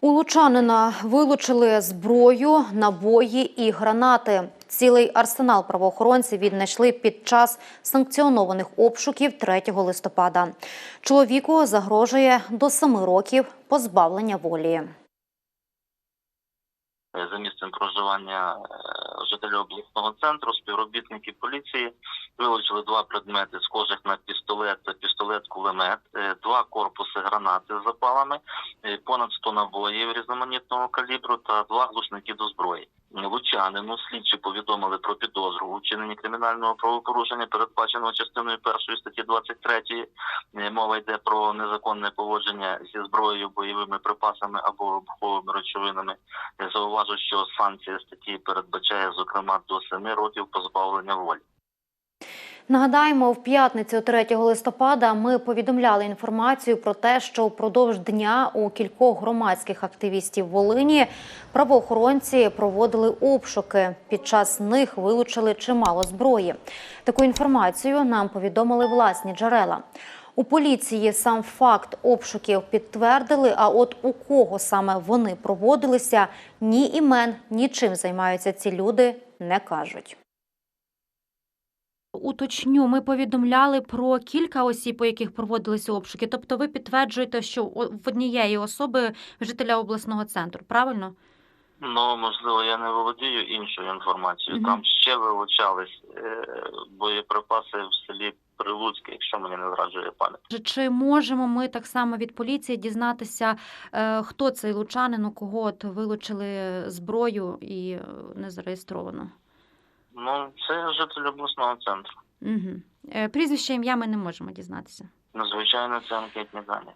У Лучанина вилучили зброю, набої і гранати. Цілий арсенал правоохоронців віднайшли під час санкціонованих обшуків 3 листопада. Чоловіку загрожує до 7 років позбавлення волі. Е, за місцем проживання е, жителів обласного центру, співробітники поліції вилучили два предмети, схожих на пістолет та пістолет-кулемет, е, два корпуси гранати з запалами, е, понад 100 набоїв різноманітного калібру та два глушники до зброї. Лучанину слідчі повідомили про підозру у кримінального правопорушення, передбаченого частиною першої статті 23. Е, Мова йде про незаконне поводження зі зброєю, бойовими припасами або вибуховими речовинами. Зауважу, що санкція статті передбачає, зокрема, до 7 років позбавлення волі. Нагадаємо, в п'ятницю 3 листопада ми повідомляли інформацію про те, що впродовж дня у кількох громадських активістів Волині правоохоронці проводили обшуки. Під час них вилучили чимало зброї. Таку інформацію нам повідомили власні джерела. У поліції сам факт обшуків підтвердили. А от у кого саме вони проводилися, ні імен, ні чим займаються ці люди, не кажуть. Уточню, ми повідомляли про кілька осіб, у яких проводилися обшуки. Тобто, ви підтверджуєте, що в однієї особи жителя обласного центру, правильно? Ну, можливо, я не володію іншою інформацією. Мгм. Там ще вилучались е, боєприпаси в селі Прилуцьке, якщо мені не зраджує пам'ять. Чи- Чи можемо ми так само від поліції дізнатися, е, хто цей лучанин, у кого от вилучили зброю і е, не зареєстровано? Ну, це житель обласного центру. Угу. Прізвище ім'я ми не можемо дізнатися. Надзвичайно це анкетні дані.